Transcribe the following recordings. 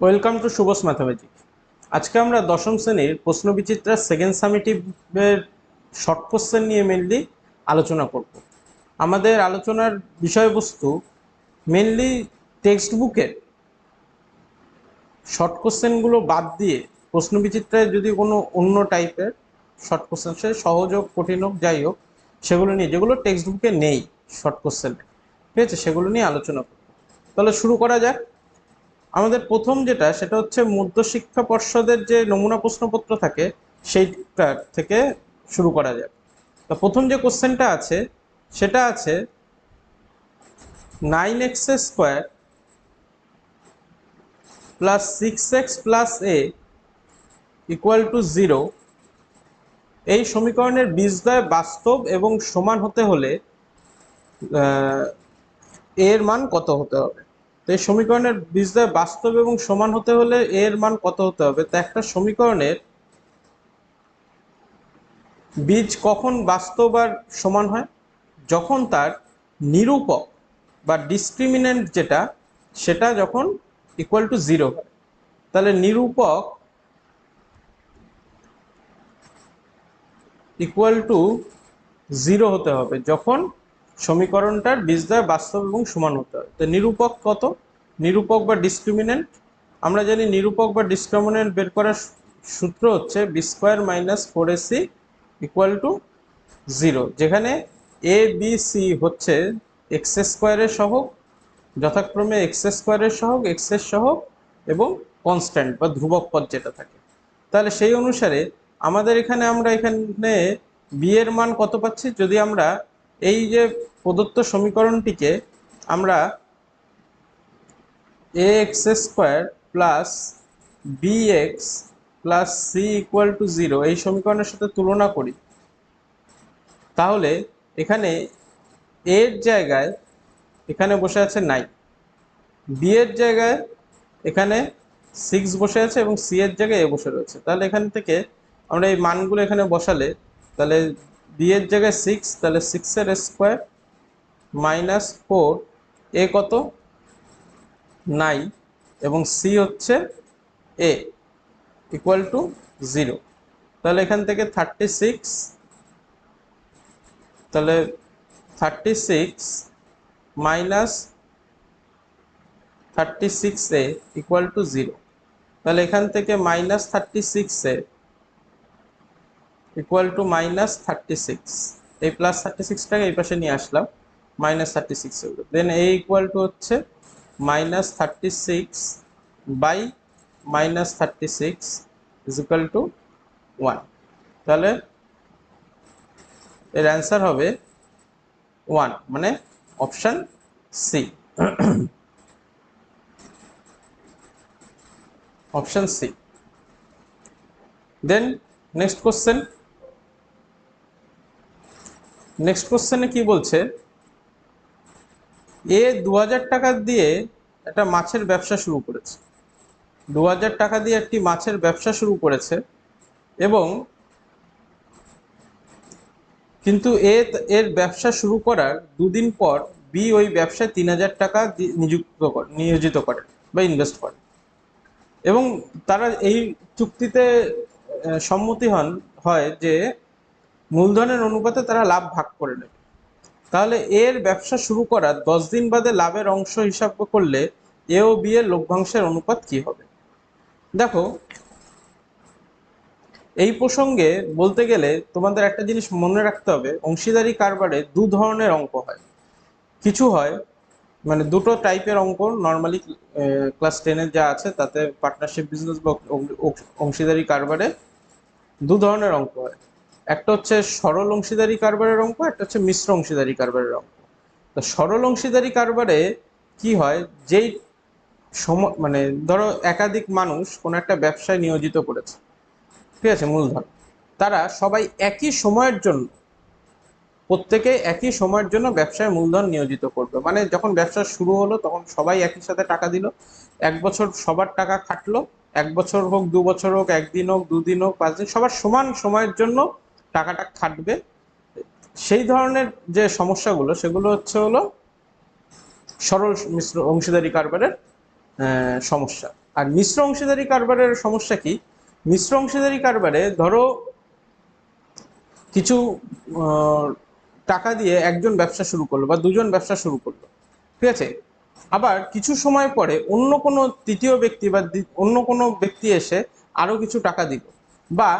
Welcome to শুভস mathematic আজকে আমরা দশম শ্রেণির প্রশ্নবিচিত্রার সেকেন্ড সামিটিভের শর্ট কোশ্চেন নিয়ে মেনলি আলোচনা করব। আমাদের আলোচনার বিষয়বস্তু মেনলি টেক্সট বুকের শর্ট কোশ্চেনগুলো বাদ দিয়ে প্রশ্নবিচিত্রায় যদি কোনো অন্য টাইপের শর্ট কোশ্চেন সে সহজ হোক, কঠিন হোক, যাই হোক, সেগুলো নিয়ে, যেগুলো টেক্সট বুকে নেই শর্ট কোশ্চেন ঠিক আছে? সেগুলো নিয়ে আলোচনা করব। তাহলে শুরু করা যাক। আমাদের প্রথম যেটা, সেটা হচ্ছে মধ্যশিক্ষা পর্ষদের যে নমুনা প্রশ্নপত্র থাকে, সেইটা থেকে শুরু করা যাক। তো প্রথম যে কোশ্চেনটা আছে, সেটা আছে nine X square plus six X plus A equal to zero, এই সমীকরণের বীজদ্বয় বাস্তব এবং সমান হতে হলে এর মান কত হতে হবে? তো এই সমীকরণের বীজদ্বয় বাস্তব এবং সমান হতে হলে এর মান কত হতে হবে? তো একটা সমীকরণের বীজ কখন বাস্তব আর সমান হয়? যখন তার নিরূপক বা ডিসক্রিমিনেন্ট যেটা, সেটা যখন ইকুয়াল টু জিরো হয়। তাহলে নিরূপক ইকুয়াল টু জিরো হতে হবে। যখন সমীকরণটার বীজদ্বয় বাস্তব এবং সমান হতে হবে তো নিরূপক কত? নিরূপক বা ডিসক্রিমিনেন্ট আমরা জানি নিরূপক বা ডিসক্রিমিনেন্ট বের করার সূত্র হচ্ছে B square minus four AC equal to zero যেখানে এ বি সি হচ্ছে এক্স স্কোয়ারের সহগ, যথাক্রমে এক্স স্কোয়ারের সহগ এক্সের সহগ এবং কনস্ট্যান্ট বা ধ্রুবক পদ যেটা থাকে। তাহলে সেই অনুসারে আমাদের এখানে আমরা এখানে বি এর মান কত পাচ্ছি? যদি আমরা এই যে প্রদত্ত সমীকরণটিকে আমরা A X square plus B X plus C equal to zero এই সমীকরণের সাথে তুলনা করি। তাহলে এখানে এর জায়গায় এখানে বসে আছে নাই বি এর জায়গায় এখানে সিক্স বসে আছে এবং সি এর জায়গায় এ বসে রয়েছে। তাহলে এখান থেকে আমরা এই মানগুলো এখানে বসালে তাহলে বি এর জায়গায় সিক্স তাহলে সিক্সের স্কোয়ার মাইনাস ফোর এ কত? নাইন এবং সি হচ্ছে এ ইকুয়াল টু জিরো তাহলে এখান থেকে থার্টি সিক্স তাহলে thirty six minus thirty six A equal to zero তাহলে এখান থেকে minus thirty six A equal to minus thirty six এই প্লাস থার্টি সিক্সটাকে এই পাশে নিয়ে আসলাম minus thirty six then A equal to হচ্ছে minus thirty six by minus thirty six is equal to one তাহলে এর অ্যান্সার হবে ওয়ান মানে option C option C then next question next কোশ্চেনে কি বলছে? এ দু হাজার টাকা দিয়ে একটা মাছের ব্যবসা শুরু করেছে। দু হাজার টাকা দিয়ে একটি মাছের ব্যবসা শুরু করেছে এবং কিন্তু এ, এর ব্যবসা শুরু করার দুদিন পর বি ওই ব্যবসায় তিন হাজার টাকা নিযুক্ত করে, নিয়োজিত করে বা ইনভেস্ট করে। এবং তারা এই চুক্তিতে সম্মতি হন, হয় যে মূলধনের অনুপাতে তারা লাভ ভাগ করে নেবে। তাহলে এর ব্যবসা শুরু করার দশ দিন বাদে লাভের অংশ হিসাব করলে এ ও বি এর লভ্যাংশের অনুপাত কি হবে? দেখো, এই প্রসঙ্গে বলতে গেলে তোমাদের একটা জিনিস মনে রাখতে হবে, অংশীদারি কারবারে দু ধরনের অঙ্ক হয়। কিছু হয় মানে দুটো টাইপের অঙ্ক নর্মালি ক্লাস টেনের যা আছে তাতে পার্টনারশিপ বিজনেস বা অংশীদারি কারবারে দু ধরনের অঙ্ক হয়। একটা হচ্ছে সরল অংশীদারি কারবারের অঙ্ক, একটা হচ্ছে মিশ্র অংশীদারি কারবারের অঙ্ক। তো সরল অংশীদারি কারবারে কি হয়? যেই সম মানে ধরো একাধিক মানুষ কোনো একটা ব্যবসায় নিয়োজিত করেছে ঠিক আছে, মূলধন। তারা সবাই একই সময়ের জন্য, প্রত্যেকে একই সময়ের জন্য ব্যবসায় মূলধন নিয়োজিত করবে। মানে যখন ব্যবসা শুরু হলো, তখন সবাই একই সাথে টাকা দিল। এক বছর সবার টাকা খাটলো, এক বছর হোক, দু বছর হোক, একদিন হোক, দুদিন হোক, পাঁচ দিন, সবার সমান সময়ের জন্য টাকাটা খাটবে। সেই ধরনের যে সমস্যাগুলো, সেগুলো হচ্ছে হলো সরল মিশ্র অংশীদারি কারবারের সমস্যা। আর মিশ্র অংশীদারি কারবারের সমস্যা কি? মিশ্র অংশীদারি কারবারে ধরো কিছু টাকা দিয়ে একজন ব্যবসা শুরু করল বা দুজন ব্যবসা শুরু করল, ঠিক আছে? আবার কিছু সময় পরে অন্য কোনো তৃতীয় ব্যক্তি বা অন্য কোনো ব্যক্তি এসে আরও কিছু টাকা দিল বা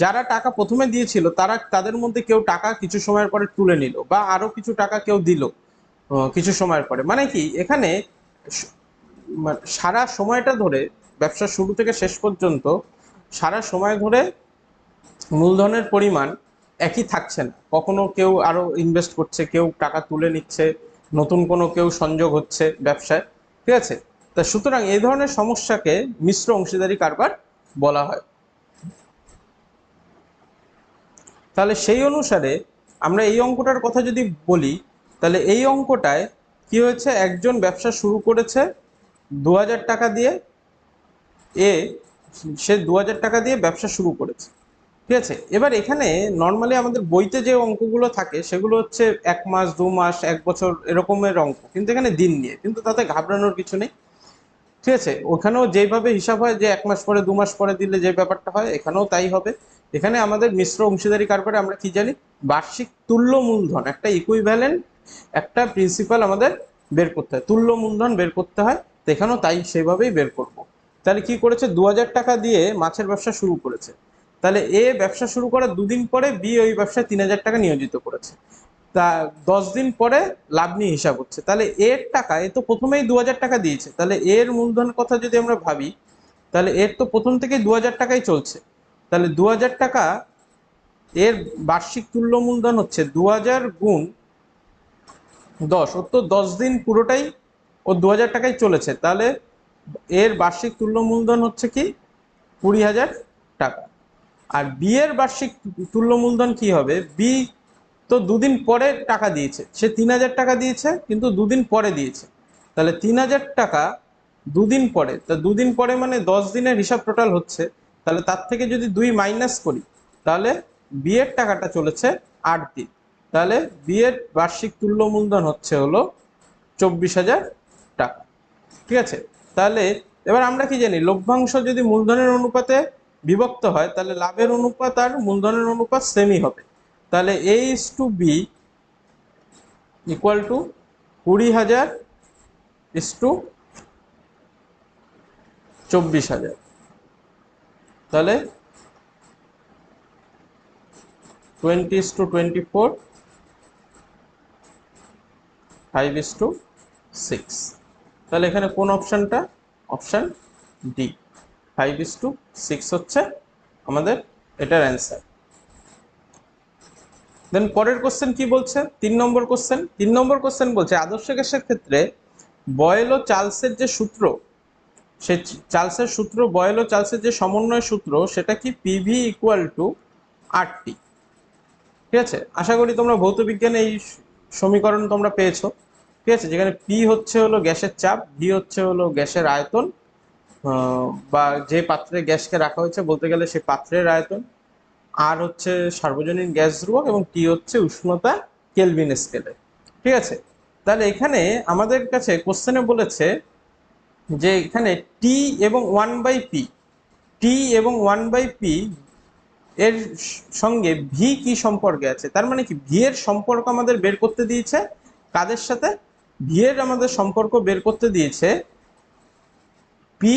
যারা টাকা প্রথমে দিয়েছিল, তারা তাদের মধ্যে কেউ টাকা কিছু সময়ের পরে তুলে নিল বা আরও কিছু টাকা কেউ দিল কিছু সময়ের পরে। মানে কি, এখানে মানে সারা সময়টা ধরে ব্যবসা শুরু থেকে শেষ পর্যন্ত সারা সময় ধরে মূলধনের পরিমাণ একই থাকছে না। কখনো কেউ আরও ইনভেস্ট করছে, কেউ টাকা তুলে নিচ্ছে, নতুন কোনো কেউ সংযোগ হচ্ছে ব্যবসায়, ঠিক আছে? তা সুতরাং এই ধরনের সমস্যাকে মিশ্র অংশীদারি কারবার বলা হয়। তাহলে সেই অনুসারে আমরা এই অঙ্কটার কথা যদি বলি, তাহলে এই অঙ্কটায় কি হয়েছে? একজন ব্যবসা শুরু করেছে দু হাজার টাকা দিয়ে, এ সে দু হাজার টাকা দিয়ে ব্যবসা শুরু করেছে। ঠিক আছে? এবার এখানে নর্মালি আমাদের বইতে যে অঙ্কগুলো থাকে, সেগুলো হচ্ছে এক মাস, দু মাস, এক বছর এরকমের অঙ্ক। কিন্তু এখানে দিন নিয়ে, কিন্তু তাতে ঘাবড়ানোর কিছু নেই। ঠিক আছে? ওখানেও যেভাবে হিসাব হয় যে এক মাস পরে, দু মাস পরে দিলে যে ব্যাপারটা হয়, এখানেও তাই হবে। এখানে আমাদের মিশ্র অংশীদারি কারবারে আমরা কি জানি? বার্ষিক তুল্য মূলধন, একটা ইকুইভ্যালেন্ট একটা প্রিন্সিপাল আমাদের বের করতে হয়। তুল্য মূলধন বের করতে হয়, তো এখানেও তাই সেভাবেই বের করব। তাহলে কি করেছে? দু হাজার টাকা দিয়ে মাছের ব্যবসা শুরু করেছে। তাহলে এ ব্যবসা শুরু করার দুদিন পরে বি ওই ব্যবসায় তিন হাজার টাকা নিয়োজিত করেছে। তা দশ দিন পরে লাভ নিয়ে হিসাব হচ্ছে। তাহলে এর টাকা, এ তো প্রথমেই দু হাজার টাকা দিয়েছে। তাহলে এর মূলধনের কথা যদি আমরা ভাবি, তাহলে এর তো প্রথম থেকেই দু হাজার টাকাই চলছে। তাহলে দু হাজার টাকা এর বার্ষিক তুল্য মূলধন হচ্ছে দু হাজার গুণ দশ, ওর তো দশ দিন পুরোটাই ও দু হাজার টাকায় চলেছে। তাহলে এর বার্ষিক তুল্য মূলধন হচ্ছে কি? কুড়ি হাজার টাকা। আর বি এর বার্ষিক তুল্য মূলধন কি হবে? বি তো দুদিন পরে টাকা দিয়েছে। সে তিন হাজার টাকা দিয়েছে, কিন্তু দুদিন পরে দিয়েছে। তাহলে তিন হাজার টাকা দুদিন পরে, তা দুদিন পরে মানে দশ দিনের হিসাব টোটাল হচ্ছে। তাহলে তার থেকে যদি দুই মাইনাস করি, তাহলে বিয়ের টাকাটা চলেছে আট দিন। তাহলে বিয়ের বার্ষিক তুল্য মূলধন হচ্ছে হলো চব্বিশ হাজার টাকা। ঠিক আছে? তাহলে এবার আমরা কি জানি, লভ্যাংশ যদি মূলধনের অনুপাতে বিভক্ত হয়, তাহলে লাভের অনুপাত আর মূলধনের অনুপাত সেমই হবে। তাহলে A is to B equal to কুড়ি হাজার ইস টু চব্বিশ হাজার। তাহলে twenty is to twenty four five is to six তাহলে এখানে কোন অপশানটা option D five is to six হচ্ছে আমাদের এটার অ্যান্সার দেন পরের কোশ্চেন কি বলছে? তিন নম্বর কোশ্চেন তিন নম্বর কোশ্চেন বলছে, আদর্শ গ্যাসের ক্ষেত্রে বয়েল ও চার্লসের যে সূত্র সে চার্লসের সূত্র বয়েল ও চার্লসের যে সমন্বয় সূত্র, সেটা কি PV equal to R T ঠিক আছে? আশা করি তোমরা ভৌত বিজ্ঞানে এই সমীকরণ তোমরা পেয়েছ। ঠিক আছে? যেখানে পি হচ্ছে হলো গ্যাসের চাপ ভি হচ্ছে হলো গ্যাসের আয়তন বা যে পাত্রে গ্যাসকে রাখা হয়েছে বলতে গেলে সেই পাত্রের আয়তন। আর হচ্ছে সার্বজনীন গ্যাস ধ্রুবক এবং টি হচ্ছে উষ্ণতা কেলভিন স্কেলে ঠিক আছে? তাহলে এখানে আমাদের কাছে কোশ্চেনে বলেছে যে এখানে টি এবং ওয়ান বাই পি টি এবং ওয়ান বাই পি এর সঙ্গে ভি কি সম্পর্কে আছে? তার মানে কি ভি এর সম্পর্ক আমাদের বের করতে দিয়েছে, কাদের সাথে? ভি এর আমাদের সম্পর্ক বের করতে দিয়েছে পি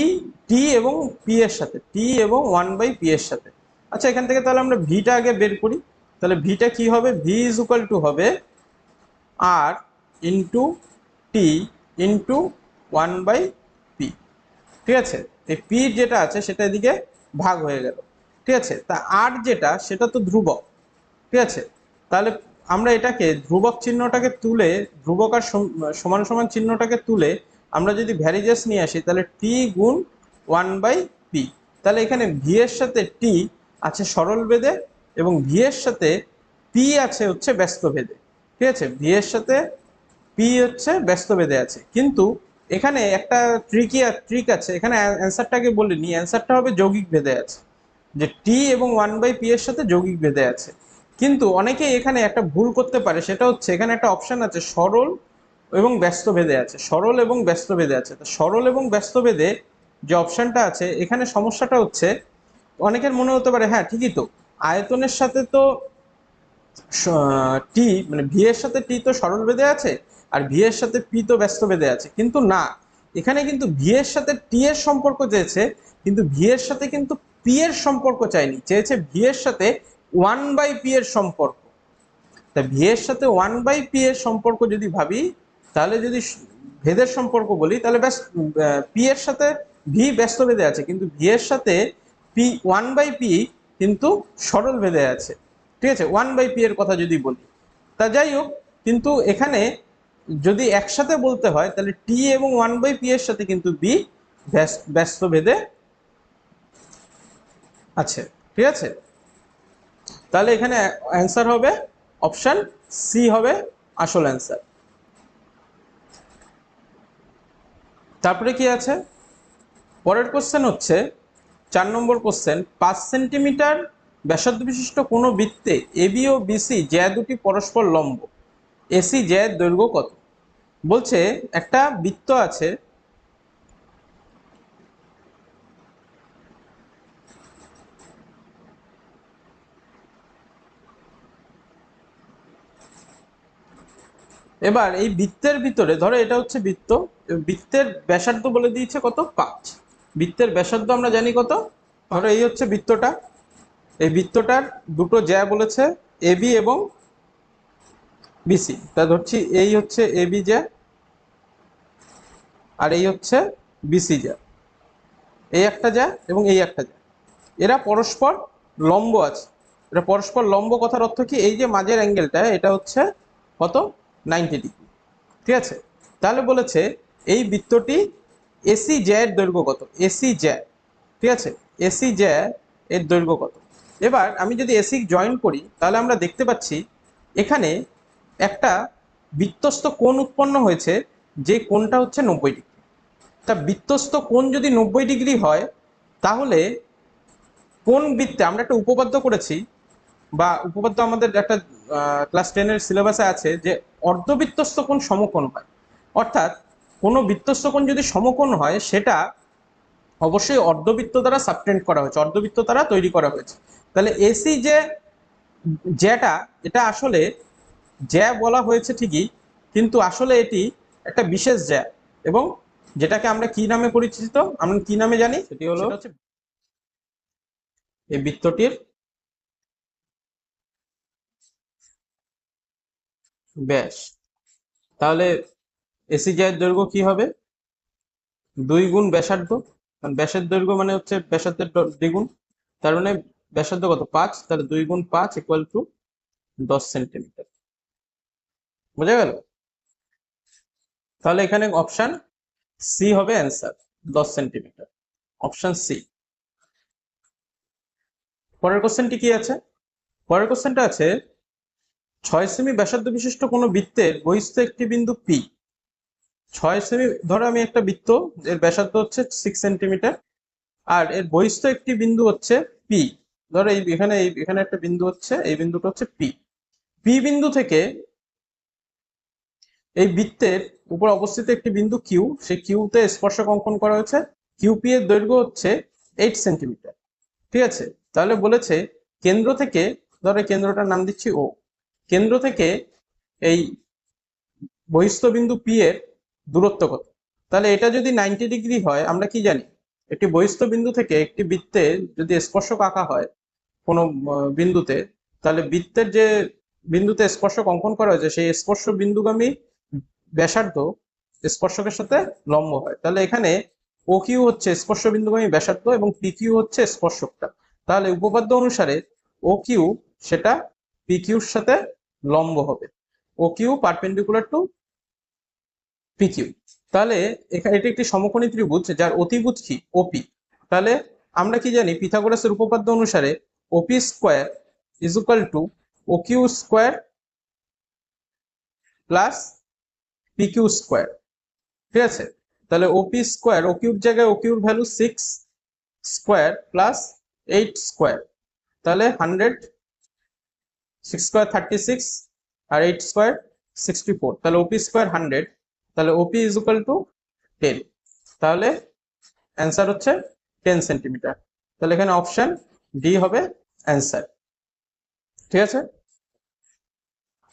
টি এবং পি এর সাথে টি এবং ওয়ান বাই পি এর সাথে। আচ্ছা এখান থেকে তাহলে আমরা ভিটা আগে বের করি। তাহলে ভিটা কি হবে? ভি ইজ ইকুয়াল টু হবে R into T into one by ঠিক আছে? এই পি যেটা আছে সেটা এদিকে ভাগ হয়ে গেল। ঠিক আছে? তা আর যেটা, সেটা তো ধ্রুবক। ঠিক আছে? তাহলে আমরা এটাকে ধ্রুবক চিহ্নটাকে তুলে, ধ্রুবক আর সমান সমান চিহ্নটাকে তুলে আমরা যদি ভ্যারিজেস নিয়ে আসি, তাহলে টি গুণ ওয়ান বাই পি তাহলে এখানে ভি এর সাথে টি আছে সরল বেদে এবং ভি এর সাথে পি আছে হচ্ছে ব্যস্ত ভেদে। ঠিক আছে? ভি এর সাথে পি হচ্ছে ব্যস্ত বেদে আছে। কিন্তু এখানে একটা ট্রিকি ট্রিক আছে। এখানে অ্যান্সারটাকে বলিনি অ্যান্সারটা হবে যৌগিক ভেদে আছে। যে টি এবং ওয়ান বাই পি এর সাথে যৌগিক ভেদে আছে। কিন্তু অনেকেই এখানে একটা ভুল করতে পারে। সেটা হচ্ছে এখানে একটা অপশন আছে, সরল এবং ব্যস্ত ভেদে আছে। সরল এবং ব্যস্ত ভেদে আছে। তো সরল এবং ব্যস্ত ভেদে যে অপশনটা আছে, এখানে সমস্যাটা হচ্ছে, অনেকের মনে হতে পারে হ্যাঁ ঠিকই তো। আয়তনের সাথে তো টি মানে ভি এর সাথে টি তো সরল ভেদে আছে। আর ভি এর সাথে পি তো ব্যস্ত বেঁধে আছে। কিন্তু না, এখানে কিন্তু ভি এর সাথে টি এর সম্পর্ক চেয়েছে, কিন্তু ভি এর সাথে কিন্তু পি এর সম্পর্ক চাইনি চেয়েছে ভি এর সাথে ওয়ান বাই পি এর সম্পর্ক। তা ভি এর সাথে ওয়ান বাই পি এর সম্পর্ক যদি ভাবি, তাহলে যদি ভেদের সম্পর্ক বলি, তাহলে ব্যাস পি এর সাথে ভি ব্যস্ত বেঁধে আছে, কিন্তু ভি এর সাথে পি ওয়ান বাই পি কিন্তু সরল বেঁধে আছে। ঠিক আছে? ওয়ান বাই পি এর কথা যদি বলি। তা যাই হোক, কিন্তু এখানে যদি একসাথে বলতে হয়, তাহলে টি এবং ওয়ান বাই পি এর সাথে কিন্তু বি ব্যস্ত ভেদে আছে। ঠিক আছে? তাহলে এখানে অ্যান্সার হবে অপশন সি হবে আসল অ্যান্সার তারপরে কি আছে? পরের কোশ্চেন হচ্ছে, চার নম্বর কোশ্চেন পাঁচ সেন্টিমিটার ব্যাসার্ধ বিশিষ্ট কোনো বৃত্তে এবি ও বিসি যে দুটি পরস্পর লম্ব। এসি জ্যায়ের দৈর্ঘ্য কত? বলছে একটা বৃত্ত আছে, এবার এই বৃত্তের ভিতরে, ধরো এটা হচ্ছে বৃত্ত, বৃত্তের ব্যাসার্ধ বলে দিয়েছে কত? পাঁচ। বৃত্তের ব্যাসার্ধ আমরা জানি কত? ধরো এই হচ্ছে বৃত্তটা, এই বৃত্তটার দুটো জ্যা বলেছে এবি এবং বিসি। তা ধরছি এই হচ্ছে এবি জ্যা আর এই হচ্ছে বিসি জ্যা এই একটা জ্যা এবং এই একটা জ্যা এরা পরস্পর লম্ব আছে। এটা পরস্পর লম্ব কথার অর্থ কি? এই যে মাঝের অ্যাঙ্গেলটা এটা হচ্ছে কত? Ninety degree. ঠিক আছে? তাহলে বলেছে এই বৃত্তটি এসি জ্যায়ের দৈর্ঘ্য কত? এসি জ্যা ঠিক আছে? এসি জ্যা এর দৈর্ঘ্য কত? এবার আমি যদি এসি জয়েন করি, তাহলে আমরা দেখতে পাচ্ছি এখানে একটা বৃত্তস্থ কোণ উৎপন্ন হয়েছে যে কোণটা হচ্ছে নব্বই ডিগ্রি। তা বৃত্তস্থ কোণ যদি নব্বই ডিগ্রি হয়, তাহলে কোন বৃত্তে আমরা একটা উপপাদ্য করেছি, বা উপপাদ্য আমাদের একটা ক্লাস টেনের সিলেবাসে আছে যে অর্ধবৃত্তস্থ কোণ সমকোণ হয়। অর্থাৎ কোনো বৃত্তস্থ কোণ যদি সমকোণ হয়, সেটা অবশ্যই অর্ধবৃত্ত দ্বারা সাবটেন্ড করা হয়েছে, অর্ধবৃত্ত দ্বারা তৈরি করা হয়েছে। তাহলে এসি যে জ্যাটা এটা আসলে জ্যা বলা হয়েছে ঠিকই কিন্তু আসলে এটি একটা বিশেষ জ্যা। এবং যেটাকে আমরা কি নামে পরিচিত আমরা কি নামে জানি? সেটি হলো এই বৃত্তটির ব্যাস। তাহলে এসি জ্যায়ের দৈর্ঘ্য কি হবে? দুই গুণ ব্যাসার্ধ। কারণ ব্যাসের দৈর্ঘ্য মানে হচ্ছে ব্যাসার্ধের দ্বিগুণ। তার মানে ব্যাসার্ধ কত? পাঁচ। তাহলে দুই গুণ পাঁচ ইকুয়াল টু দশ সেন্টিমিটার বোঝা গেল? তাহলে এখানে অপশন সি হবে অ্যান্সার দশ সেন্টিমিটার অপশন সি পরের কোশ্চেনটি কি আছে? পরের কোশ্চেনটা আছে, ছয় সেমি ব্যাসার্ধ বিশিষ্ট কোনো বৃত্তের বহিস্থ একটি বিন্দু পি ছয় সেমি ধরো আমি একটা বৃত্ত, এর ব্যাসার্ধ হচ্ছে সিক্স সেন্টিমিটার আর এর বহিস্থ একটি বিন্দু হচ্ছে পি ধরো এই, এখানে এখানে একটা বিন্দু হচ্ছে, এই বিন্দুটা হচ্ছে পি পি বিন্দু থেকে এই বৃত্তের উপর অবস্থিত একটি বিন্দু কিউ সেই কিউতে স্পর্শক অঙ্কন করা হয়েছে। কিউপি এর দৈর্ঘ্য হচ্ছে এইট সেন্টিমিটার ঠিক আছে? তাহলে বলেছে কেন্দ্র থেকে, ধরো কেন্দ্রটার নাম দিচ্ছি ও কেন্দ্র থেকে এই বহিস্থ বিন্দু পি এর দূরত্ব কত? তাহলে এটা যদি নাইনটি ডিগ্রি হয়, আমরা কি জানি? একটি বহিস্থ বিন্দু থেকে একটি বৃত্তে যদি স্পর্শক আঁকা হয় কোনো বিন্দুতে, তাহলে বৃত্তের যে বিন্দুতে স্পর্শক অঙ্কন করা হয়েছে, সেই স্পর্শ বিন্দুগামী ব্যাসার্ধ স্পর্শকের সাথে লম্ব হয়। তাহলে এখানে ও কিউ হচ্ছে স্পর্শ বিন্দুগামী ব্যাসার্ধ এবং পি কিউ হচ্ছে স্পর্শকটা। তাহলে উপপাদ্য অনুসারে ও কিউ সেটা পি কিউর সাথে লম্ব হবে। O Q perpendicular to P Q তাহলে এখানে এটি একটি সমকোণী ত্রিভুজ যার অতিভুজ কি? ওপি তাহলে আমরা কি জানি পিথাগোরাসের উপপাদ্য অনুসারে OP square is equal to O Q square plus P Q square ঠিক আছে? তাহলে ওপি স্কোয়ার ও কিউর জায়গায় O কিউর value six square plus eight square তাহলে hundred six square thirty six আর এইট স্কোয়ার সিক্সটি ফোর তাহলে OP square hundred তাহলে OP is equal to ten তাহলে answer হচ্ছে টেন সেন্টিমিটার তাহলে এখানে অপশান ডি হবে অ্যান্সার ঠিক আছে?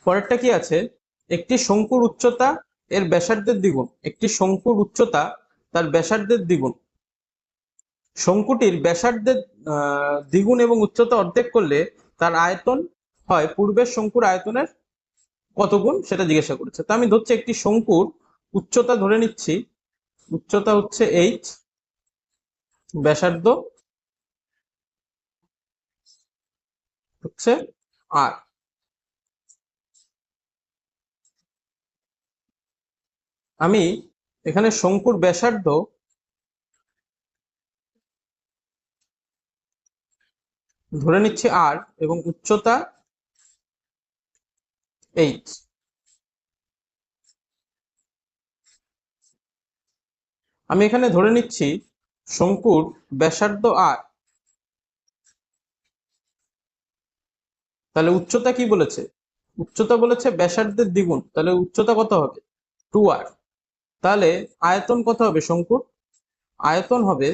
পরেরটা কি আছে? একটি শঙ্কুর উচ্চতা এর ব্যাসার্ধের দ্বিগুণ। একটি শঙ্কুর উচ্চতা তার ব্যাসার্ধের দ্বিগুণ। শঙ্কুটির ব্যাসার্ধের দ্বিগুণ এবং উচ্চতা অর্ধেক করলে তার আয়তন হয়, পূর্বের শঙ্কুর আয়তনের কত গুণ সেটা জিজ্ঞাসা করেছে। তো আমি ধরছি একটি শঙ্কুর উচ্চতা ধরে নিচ্ছি। উচ্চতা হচ্ছে এইচ ব্যাসার্ধ হচ্ছে আর আমি এখানে শঙ্কুর ব্যাসার্ধ ধরে নিচ্ছি আর এবং উচ্চতা এইচ আমি এখানে ধরে নিচ্ছি শঙ্কুর ব্যাসার্ধ আর তাহলে উচ্চতা কি বলেছে? উচ্চতা বলেছে ব্যাসার্ধের দ্বিগুণ, তাহলে উচ্চতা কত হবে? টু আর তাহলে আয়তন কত হবে শঙ্কুর আয়তন হবে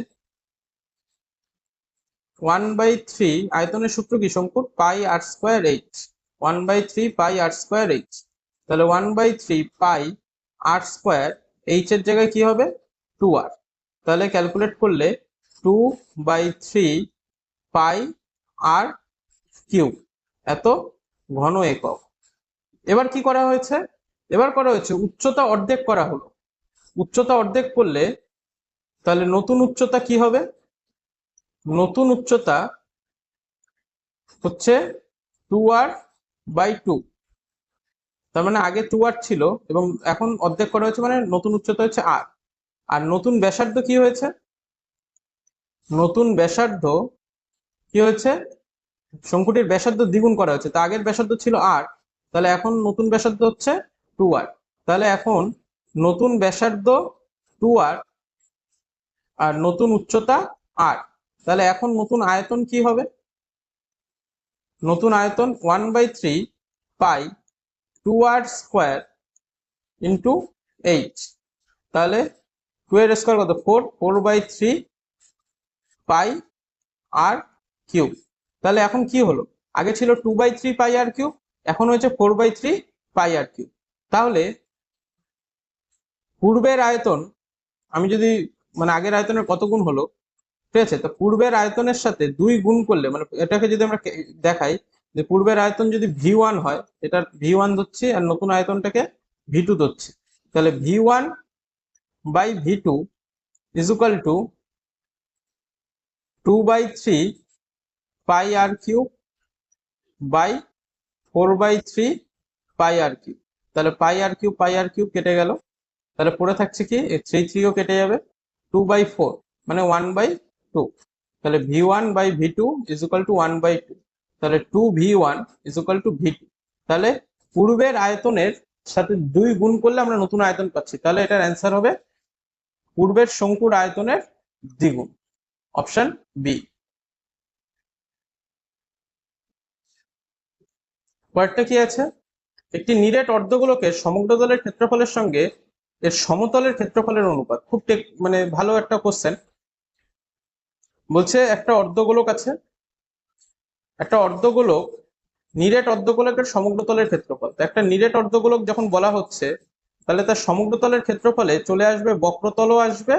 ওয়ান বাই থ্রি আয়তনের সূত্র কি শঙ্কুর pi R square H one by three pi R square H তাহলে one by three pi R square H এর জায়গায় কি হবে? টু আর তাহলে ক্যালকুলেট করলে two by three pi R cube এত ঘন একক। এবার কি করা হয়েছে? এবার করা হয়েছে, উচ্চতা অর্ধেক করা হলো। উচ্চতা অর্ধেক করলে তাহলে নতুন উচ্চতা কি হবে? নতুন উচ্চতা হচ্ছে টু আর বাই টু তার মানে আগে টু আর ছিল এবং এখন অর্ধেক করা হয়েছে মানে নতুন উচ্চতা হচ্ছে আর আর নতুন ব্যাসার্ধ কি হয়েছে? নতুন ব্যাসার্ধ কি হয়েছে? শঙ্কুটির ব্যাসার্ধ দ্বিগুণ করা হয়েছে। তা আগের ব্যাসার্ধ ছিল আর তাহলে এখন নতুন ব্যাসার্ধ হচ্ছে টু আর তাহলে এখন নতুন ব্যাসার্ধ টু আর আর নতুন উচ্চতা আর তাহলে এখন নতুন আয়তন কি হবে? নতুন আয়তন one by three pi two R square into H তাহলে টু এর স্কোয়ার কত? Four four by three pi R cube তাহলে এখন কি হলো? আগে ছিল two by three pi R cube এখন হয়েছে four by three pi R cube তাহলে পূর্বের আয়তন, আমি যদি মানে আগের আয়তনের কত গুণ হলো? ঠিক আছে, তো পূর্বের আয়তনের সাথে দুই গুণ করলে মানে এটাকে যদি আমরা দেখাই, যে পূর্বের আয়তন যদি ভি ওয়ান হয়, এটার ভি ওয়ান ধরছি আর নতুন আয়তনটাকে ভি টু ধরছি। তাহলে V one by V two equal to two by three pi R cube by four by three pi R cube তাহলে পাই আর কিউ পাই আর কিউ কেটে গেল। তাহলে পড়ে থাকছে কি? থ্রি থ্রিও কেটে যাবে। টু বাই ফোর মানে ওয়ান বাই টু তাহলে V one by V two is equal to one by two তাহলে two V one is equal to V two তাহলে পূর্বের আয়তনের সাথে দুই গুণ করলে আমরা নতুন আয়তন পাচ্ছি। তাহলে এটার অ্যান্সার হবে পূর্বের শঙ্কুর আয়তনের দ্বিগুণ। অপশন বি পরেরটা কি আছে? একটি নিরেট অর্ধগোলকের সমগ্র দলের ক্ষেত্রফলের সঙ্গে এর সমতলের ক্ষেত্রফলের অনুপাত। খুব মানে ভালো একটা কোশ্চেন বলছে, একটা অর্ধগোলক আছে। একটা অর্ধগোলক নিরেট অর্ধগোলকের সমগ্র তলের ক্ষেত্রফল। তো একটা নিরেট অর্ধগোলক যখন বলা হচ্ছে, তাহলে তার সমগ্র তলের ক্ষেত্রফলে চলে আসবে বক্রতলও আসবে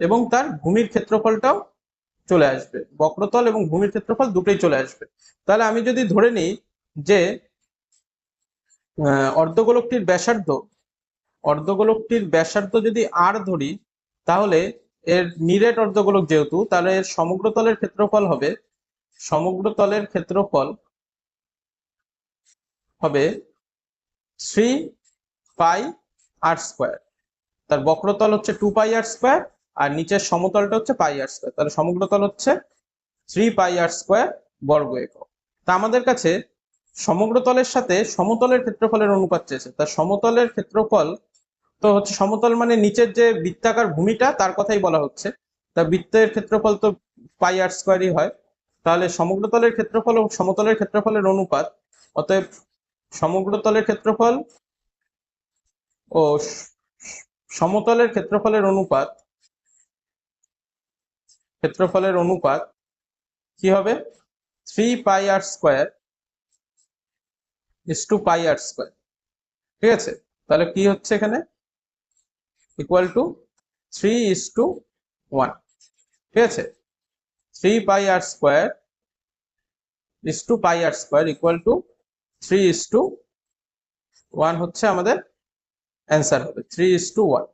এবং তার ভূমির ক্ষেত্রফলটাও চলে আসবে। বক্রতল এবং ভূমির ক্ষেত্রফল দুটোই চলে আসবে। তাহলে আমি যদি ধরে নিই যে অর্ধগোলকটির ব্যাসার্ধ অর্ধগোলকটির ব্যাসার্ধ যদি আর ধরি, তাহলে এর নিরেট অর্ধগোলক যেহেতু, তাহলে এর সমগ্র তলের ক্ষেত্রফল হবে, সমগ্র তলের ক্ষেত্রফল হবে থ্রি পাই আর স্কোয়ার তার বক্রতল হচ্ছে টু পাই আর স্কোয়ার আর নিচের সমতলটা হচ্ছে পাই আর স্কোয়ার তাহলে সমগ্র তল হচ্ছে থ্রি পাই আর স্কোয়ার বর্গ একক। তা আমাদের কাছে সমগ্র তলের সাথে সমতলের ক্ষেত্রফলের অনুপাত চেয়েছে। তার সমতলের ক্ষেত্রফল তো হচ্ছে সমতল মানে নিচের যে বৃত্তাকার ভূমিটা, তার কথাই বলা হচ্ছে। তা বৃত্তের ক্ষেত্রফল তো পাই আর স্কোয়ারই হয়। তাহলে সমগ্র তলের ক্ষেত্রফল ও সমতলের ক্ষেত্রফলের অনুপাত। অতএব সমগ্র তলের ক্ষেত্রফল ও সমতলের ক্ষেত্রফলের অনুপাত ক্ষেত্রফলের অনুপাত কি হবে? Three pi r square is to pi r square ঠিক আছে? তাহলে কি হচ্ছে এখানে? Equal to three is to one ঠিক আছে? Three pi r square is to pi r square equal to three is to one হচ্ছে আমাদের অ্যান্সার হবে। থ্রি ইস টু ওয়ান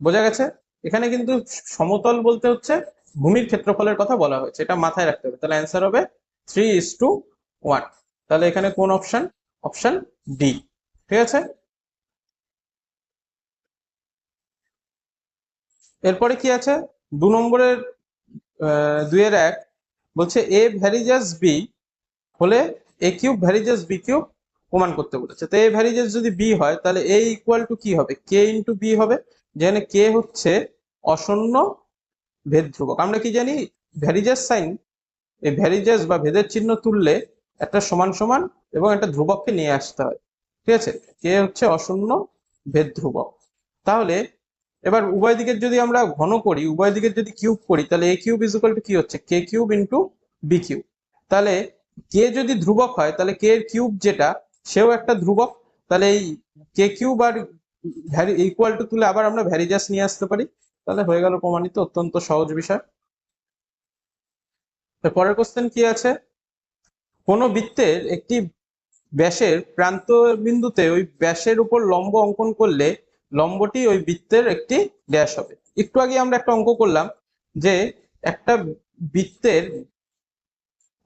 বোঝা গেছে? এখানে কিন্তু সমতল বলতে হচ্ছে ভূমির ক্ষেত্রফলের কথা বলা হয়েছে। এটা মাথায় রাখতে হবে। তাহলে অ্যান্সার হবে থ্রি ইস টু ওয়ান তাহলে এখানে কোন অপশন অপশন ডি ঠিক আছে? এরপরে কি আছে? দু নম্বরের দুইয়ের এক বলছে এ ভ্যারিজাস বি হলে a cube varies as b cube প্রমাণ করতে বলেছে। তো এ ভ্যারিজাস যদি বি হয়, তাহলে এ ইকুয়াল টু কি হবে? কে ইন্টু বি হবে, যেখানে কে হচ্ছে অশূন্য ভেদ ধ্রুবক। আমরা কি জানি? ভ্যারিজাস সাইন, এই ভ্যারিজাস বা ভেদের চিহ্ন তুললে একটা সমান সমান এবং একটা ধ্রুবককে নিয়ে আসতে হয়। ঠিক আছে? কে হচ্ছে অশূন্য ভেদ ধ্রুবক। তাহলে এবার উভয় দিকের যদি আমরা ঘন করি, উভয় দিকের যদি কিউব করি, তাহলে a cube is equal to কি হচ্ছে? K cube into b cube. তাহলে কে যদি ধ্রুবক হয়, তাহলে কে এর কিউব যেটা, সেও একটা ধ্রুবক। তাহলে এই কে কিউব আর ইকুয়াল টু তুলে আবার আমরা ভ্যারিজাস নিয়ে আসতে পারি। তাহলে হয়ে গেল প্রমাণিত, অত্যন্ত সহজ বিষয়। পরের কোশ্চেন কি আছে? কোন বৃত্তের একটি ব্যাসের প্রান্ত বিন্দুতে ওই ব্যাসের উপর লম্ব অঙ্কন করলে লম্বটি ওই বৃত্তের একটি ড্যাশ হবে। একটু আগে আমরা একটা অঙ্ক করলাম যে একটা বৃত্তের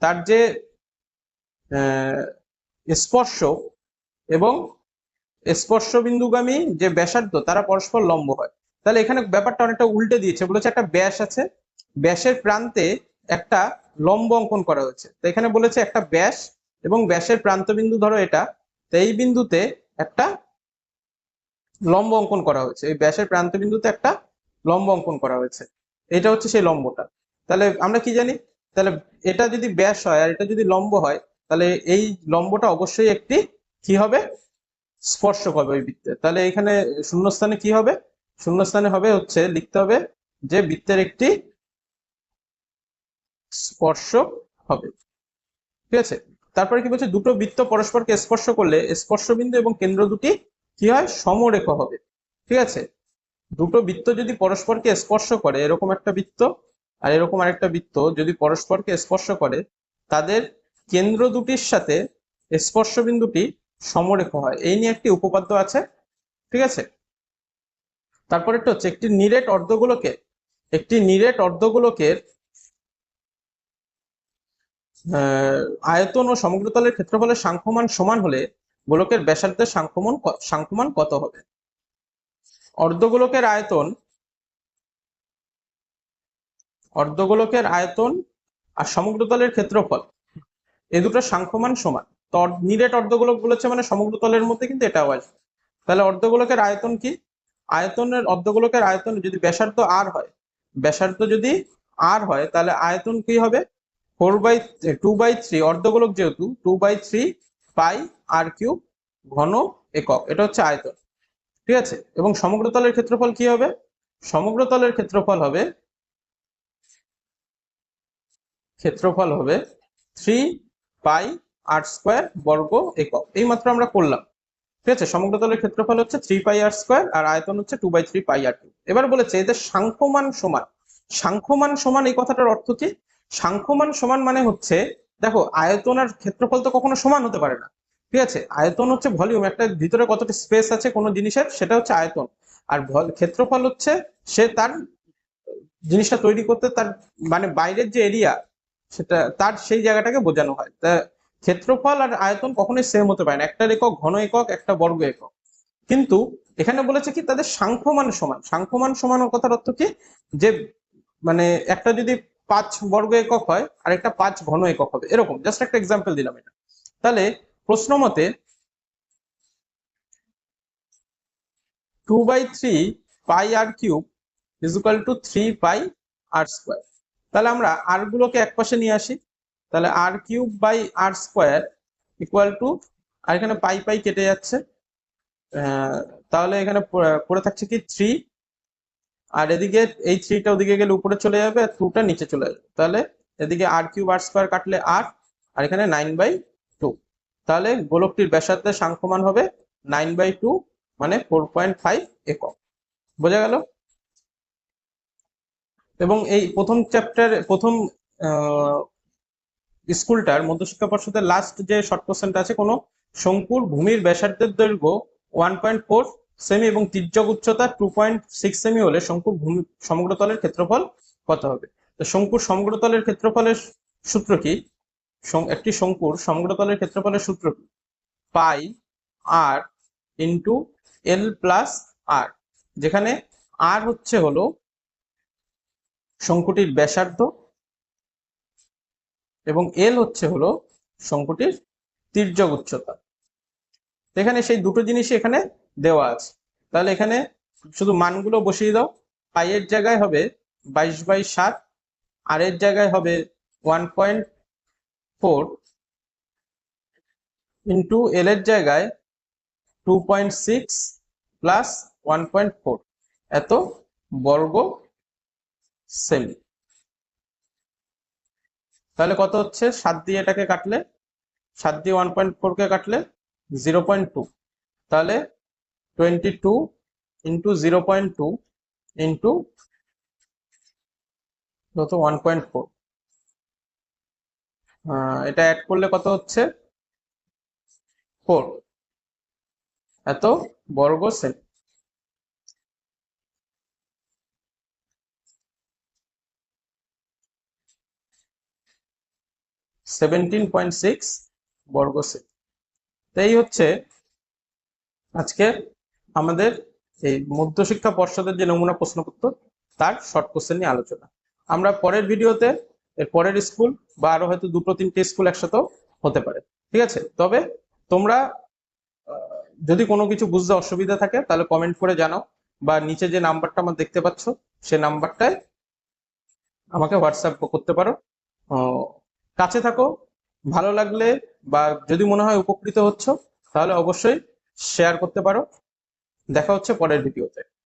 তার যে স্পর্শ এবং স্পর্শ বিন্দুগামী যে ব্যাসার্ধ, তারা পরস্পর লম্ব হয়। তাহলে এখানে ব্যাপারটা অনেকটা উল্টে দিয়েছে, বলেছে একটা ব্যাস আছে। ব্যাসের প্রান্তে একটা লম্ব অঙ্কন করা হয়েছে। তো এখানে বলেছে একটা ব্যাস এবং ব্যাসের প্রান্ত বিন্দু ধরো এটা। তো এই বিন্দুতে একটা লম্ব অঙ্কন করা হয়েছে। এই ব্যাসের প্রান্ত বিন্দুতে একটা লম্ব অঙ্কন করা হয়েছে। এটা হচ্ছে সেই লম্বটা। তাহলে আমরা কি জানি? তাহলে এটা যদি ব্যাস হয় আর এটা যদি লম্ব হয়, তাহলে এই লম্বটা অবশ্যই একটি কি হবে? স্পর্শক হবে ওই বৃত্তে। তাহলে এখানে শূন্যস্থানে কি হবে? শূন্যস্থানে হবে হচ্ছে, লিখতে হবে যে বৃত্তের একটি স্পর্শক হবে। ঠিক আছে? তারপরে কি বলছে? দুটো বৃত্ত পরস্পরকে স্পর্শ করলে স্পর্শবিন্দু এবং কেন্দ্র দুটি কি হয়? সমরেখ হবে। ঠিক আছে? দুটো বৃত্ত যদি পরস্পরকে স্পর্শ করে, এরকম একটা বৃত্ত আর এরকম আরেকটা বৃত্ত যদি পরস্পরকে স্পর্শ করে, তাদের কেন্দ্র দুটির সাথে স্পর্শ বিন্দুটি সমরেখ হয়। এই নিয়ে একটি উপপাদ্য আছে। ঠিক আছে? তারপরে হচ্ছে একটি নিরেট অর্ধগোলকে একটি নিরেট অর্ধগোলকের আয়তন ও সমগ্রতলের ক্ষেত্রফলের সাংখ্যমান সমান হলে গোলকের ব্যাসার্ধের সাংখ্যমান সাংখ্যমান কত হবে? অর্ধগোলকের আয়তন অর্ধগোলকের আয়তন আর সমগ্রতলের ক্ষেত্রফল। এ দুটো সাংখ্যমান সমান। তো নিরেট অর্ধগোলক বলেছে মানে সমগ্রতলের মধ্যে কিন্তু এটাও আসবে তাহলে অর্ধগোলকের আয়তন কি? আয়তনের, অর্ধগোলকের আয়তন যদি ব্যাসার্ধ আর হয়, ব্যাসার্ধ যদি আর হয়, তাহলে আয়তন কি হবে? Four by two by three অর্ধগোলক যেহেতু two by three pi r cube ঘন একক। এটা হচ্ছে আয়তন। ঠিক আছে? এবং সমগ্র তলের ক্ষেত্রফল কি হবে? সমগ্র তলের ক্ষেত্রফল হবে ক্ষেত্রফল হবে থ্রি পাই আর স্কোয়ার বর্গ একক। এই মাত্র আমরা করলাম। ঠিক আছে? সমগ্রতলের ক্ষেত্রফল হচ্ছে থ্রি পাই আর স্কোয়ার আর আয়তন হচ্ছে two by three pi r two এবার বলেছে এদের সাংখ্যমান সমান। সাংখ্যমান সমান এই কথাটার অর্থ কি? সাংখ্যমান সমান মানে হচ্ছে, দেখো, আয়তন আর ক্ষেত্রফল তো কখনো সমান হতে পারে না। ঠিক আছে? আয়তন হচ্ছে ভলিউম, একটা ভিতরে কতটা স্পেস আছে কোনো জিনিসের, সেটা হচ্ছে আয়তন। আর ক্ষেত্রফল হচ্ছে সে তার জিনিসটা তৈরি করতে তার মানে বাইরের যে এরিয়া, সেটা তার সেই জায়গাটাকে বোঝানো হয়। তা ক্ষেত্রফল আর আয়তন কখনোই সেম হতে পারে না। একটা একক, ঘন একক, একটা বর্গ একক। কিন্তু এখানে বলেছে কি, তাদের সাংখ্যমান সমান। সাংখ্যমান সমান কথার অর্থ কি, যে মানে একটা যদি পাঁচ বর্গ একক হয় আর একটা পাঁচ ঘন একক হবে। এরকম জাস্ট একটা এক্সাম্পল দিলাম এটা। তাহলে প্রশ্ন মতে two by three pi r cube equal to three pi r square তাহলে আমরা আর গুলোকে এক পাশে নিয়ে আসি। তাহলে r cube by r square equal to r এখানে পাই পাই কেটে যাচ্ছে। তাহলে এখানে পড়ে থাকছে কি থ্রি আর এদিকে এই থ্রিটা ওদিকে গেলে উপরে চলে যাবে, আর টুটা নিচে চলে যাবে। তাহলে এদিকে আর কিউব আর স্কোয়ার কাটলে আর আর এখানে নাইন বাই তাহলে গোলকটির ব্যাসার্ধের সাংখ্যমান হবে নাইন বাই টু মানে ফোর পয়েন্ট ফাইভ একক। বোঝা গেল? এবং এই প্রথম চ্যাপ্টার প্রথম স্কুলটার মধ্যশিক্ষা পর্ষদের লাস্ট যে শর্ট কোশ্চেনটা আছে, কোনো শঙ্কুর ভূমির ব্যাসার্ধের দৈর্ঘ্য ওয়ান পয়েন্ট ফোর সেমি এবং তির্যক উচ্চতা টু পয়েন্ট সিক্স সেমি হলে শঙ্কুর ভূমি সমগ্রতলের ক্ষেত্রফল কত হবে? তো শঙ্কুর সমগ্রতলের ক্ষেত্রফলের সূত্র কি? একটি শঙ্কুর সমগ্রতলের ক্ষেত্রফলের সূত্র কি? পাই আর ইন্টু এল প্লাস আর যেখানে আর হচ্ছে হলো শঙ্কুটির ব্যাসার্ধ এবং এল হচ্ছে হলো শঙ্কুটির তির্যক উচ্চতা। এখানে সেই দুটো জিনিসই এখানে দেওয়া আছে। তাহলে এখানে শুধু মানগুলো বসিয়ে দাও। পাই এর জায়গায় হবে বাইশ বাই সাত, আর এর জায়গায় হবে one point four into l এর জায়গায় two point six plus one point four. এত বর্গ সেমি। তাহলে কত হচ্ছে? সাত দিয়ে এটাকে কাটলে? সাত দিয়ে ওয়ান পয়েন্ট ফোর কে কাটলে জিরো পয়েন্ট টু। তাহলে twenty two into zero point two into কত ওয়ান পয়েন্ট ফোর। এটা অ্যাড করলে কত হচ্ছে? ফোর এত, বর্গ সেমি সেভেন্টিন পয়েন্ট সিক্স বর্গ সেমি তো এই হচ্ছে আজকে আমাদের এই মধ্যশিক্ষা পর্ষদের যে নমুনা প্রশ্নপত্র, তার শর্ট কোশ্চেন নিয়ে আলোচনা। আমরা পরের ভিডিওতে এর পরের স্কুল বা আরও হয়তো দুটো, তিনটে স্কুল একসাথেও হতে পারে। ঠিক আছে? তবে তোমরা যদি কোনো কিছু বুঝতে অসুবিধা থাকে, তাহলে কমেন্ট করে জানাও বা নিচে যে নাম্বারটা আমার দেখতে পাচ্ছ, সে নাম্বারটায় আমাকে হোয়াটসঅ্যাপ করতে পারো। কাছে থাকো, ভালো লাগলে বা যদি মনে হয় উপকৃত হচ্ছ, তাহলে অবশ্যই শেয়ার করতে পারো। দেখা হচ্ছে পরের ভিডিওতে